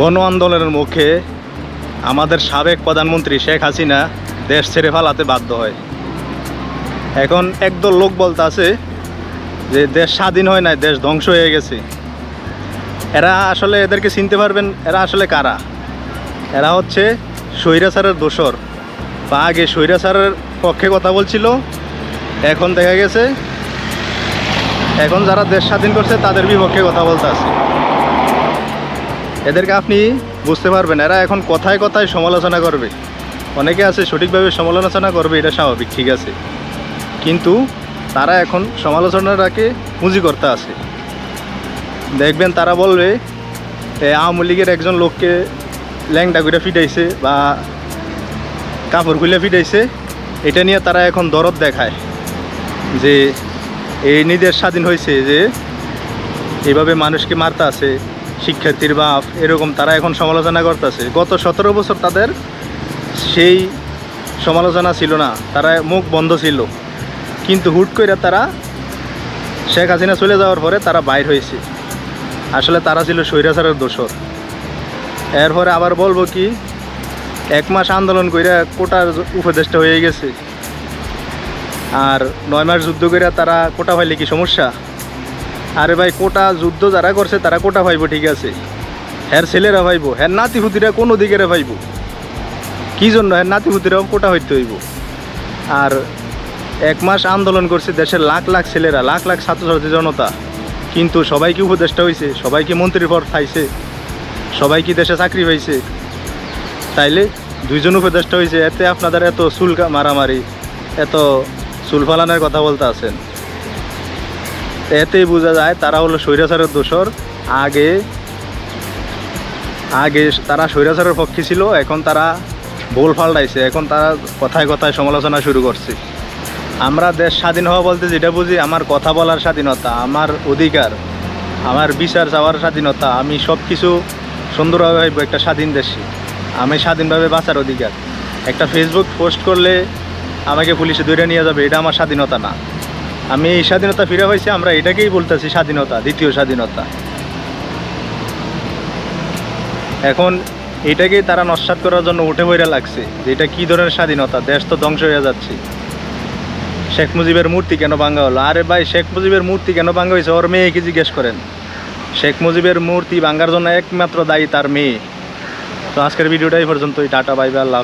গণ আন্দোলনের মুখে আমাদের সাবেক প্রধানমন্ত্রী শেখ হাসিনা দেশ ছেড়ে ফালাতে বাধ্য হয়। এখন একদল লোক বলতে আছে যে দেশ স্বাধীন হয় নাই, দেশ ধ্বংস হয়ে গেছে। এরা আসলে এদেরকে চিনতে পারবেন, এরা আসলে কারা? এরা হচ্ছে স্বৈরাচারের দোসর বা আগে স্বৈরাচারের পক্ষে কথা বলছিল, এখন দেখা গেছে, এখন যারা দেশ স্বাধীন করছে তাদের বিপক্ষে কথা বলতে আছে। এদেরকে আপনি বুঝতে পারবেন, এরা এখন কথায় কথায় সমালোচনা করবে। অনেকে আছে সঠিকভাবে সমালোচনা করবে, এটা স্বাভাবিক, ঠিক আছে। কিন্তু তারা এখন সমালোচনাটাকে পুঁজি করতে আছে। দেখবেন তারা বলবে আওয়ামী লীগের একজন লোককে ল্যাংটা করে ফিটাইছে বা কাপড় খুলে ফিটাইছে, এটা নিয়ে তারা এখন দরদ দেখায় যে এই নির্দেশ স্বাধীন হয়েছে যে এইভাবে মানুষকে মারতে আছে শিক্ষার্থীর বাপ, এরকম তারা এখন সমালোচনা করতেছে। গত সতেরো বছর তাদের সেই সমালোচনা ছিল না। তারা মুখ বন্ধ ছিল। কিন্তু হুট করে তারা শেখ হাসিনা চলে যাওয়ার পরে তারা বাইর হয়েছে। আসলে তারা ছিল স্বৈরাচারের দোষর। এরপরে আবার বলব কি, এক মাস আন্দোলন কইরা কোটার উপদেষ্টা হয়ে গেছে। আর নয় মাস যুদ্ধ করে তারা কোটা পাইলে কি সমস্যা? আরে ভাই, কোটা যুদ্ধ যারা করছে, তারা কোটা পাইবো ঠিক আছে? হ্যার ছেলেরা পাইবো হ্যার কোনো দিকেরে পাইবো কি জন্য হ্যার নাতিপুতিরাও কোটা হইতে হইব? আর এক মাস আন্দোলন করছে দেশের লাখ লাখ ছেলেরা, লাখ লাখ ছাত্রছাত্রী জনতা। কিন্তু সবাই কি উপদেষ্টা হয়েছে সবাই কি মন্ত্রীর পর খাইছে সবাই কি দেশে চাকরি পাইছে? তাইলে দুইজন উপদেষ্টা হয়েছে এতে আপনাদের এত চুল মারামারি, এত চুল ফালানোর কথা বলতে আছেন এতেই বোঝা যায় তারা হলো স্বৈরাচারের দোষর। আগে আগে তারা স্বৈরাচারের পক্ষে ছিল, এখন তারা ভুল ফাল্টাইছে এখন তারা কথায় কথায় সমালোচনা শুরু করছে। আমরা দেশ স্বাধীন হওয়া বলতে যেটা বুঝি, আমার কথা বলার স্বাধীনতা, আমার অধিকার, আমার বিচার চাওয়ার স্বাধীনতা, আমি সব কিছু সুন্দরভাবে ভাববো একটা স্বাধীন দেশে আমি স্বাধীনভাবে বাঁচার অধিকার। একটা ফেসবুক পোস্ট করলে আমাকে পুলিশে ধরে নিয়ে যাবে, এটা আমার স্বাধীনতা না। আমি এই স্বাধীনতা ফিরে পাইছি আমরা এটাকেই বলতেছি স্বাধীনতা, দ্বিতীয় স্বাধীনতা। এখন এটাকেই তারা নস্বাত করার জন্য উঠে বইরা লাগছে যে এটা কী ধরনের স্বাধীনতা, দেশ তো ধ্বংস হয়ে যাচ্ছে। শেখ মুজিবের মূর্তি কেন ভাঙ্গা হলো? আরে ভাই, শেখ মুজিবের মূর্তি কেন ভাঙ্গা হয়েছে? ওর মেয়েকে জিজ্ঞেস করেন। শেখ মুজিবের মূর্তি ভাঙ্গার জন্য একমাত্র দায়ী তার মেয়ে। তো আজকের ভিডিওটাই পর্যন্তই। Tata, bye bye, Allah.